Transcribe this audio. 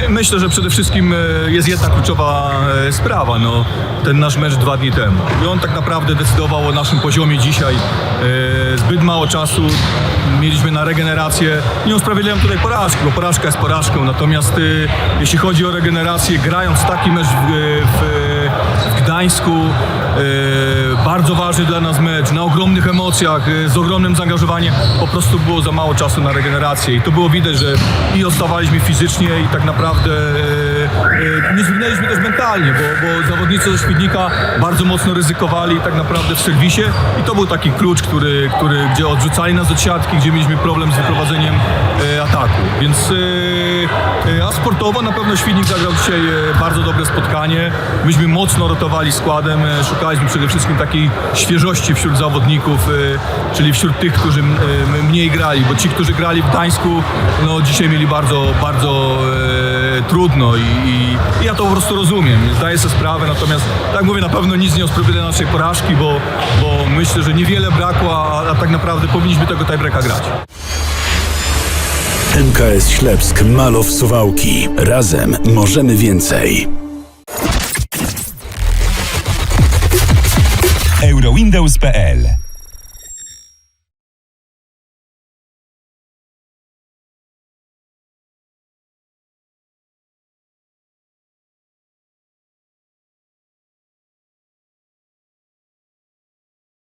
my, myślę, że przede wszystkim e, jest jedna kluczowa e, sprawa. No, ten nasz mecz dwa dni temu. I on tak naprawdę decydował o naszym poziomie dzisiaj. E, Zbyt mało czasu mieliśmy na regenerację. Nie usprawiedliwiam tutaj porażki, bo porażka jest porażką. Natomiast jeśli chodzi o regenerację, grając taki mecz w, w, w Gdańsku, bardzo ważny dla nas mecz, na ogromnych emocjach, e, z ogromnym zaangażowaniem, po prostu było za mało czasu na regenerację i to było widać, że i odstawaliśmy fizycznie i tak naprawdę e, e, nie zwygnęliśmy też mentalnie, bo, bo zawodnicy ze Świdnika bardzo mocno ryzykowali tak naprawdę w serwisie i to był taki klucz, który, który, gdzie odrzucali nas od siatki, gdzie mieliśmy problem z wyprowadzeniem e, ataku, więc e, e, a sportowo na pewno Świdnik zagrał dzisiaj e, bardzo dobre spotkanie, myśmy mocno rotowali składem, e, szukaliśmy przede wszystkim takiej świeżości wśród zawodników, e, czyli wśród tych, którzy mniej grali, bo ci, którzy grali w Gdańsku, no dzisiaj mieli bardzo, bardzo trudno i, i, ja to po prostu rozumiem, zdaję sobie sprawę, natomiast tak mówię, na pewno nic nie usprawiedliwia naszej porażki, bo, bo myślę, że niewiele brakło, a, a tak naprawdę powinniśmy tego tiebreaka grać. MKS Ślepsk Malow Suwałki. Razem możemy więcej. eurowindows.pl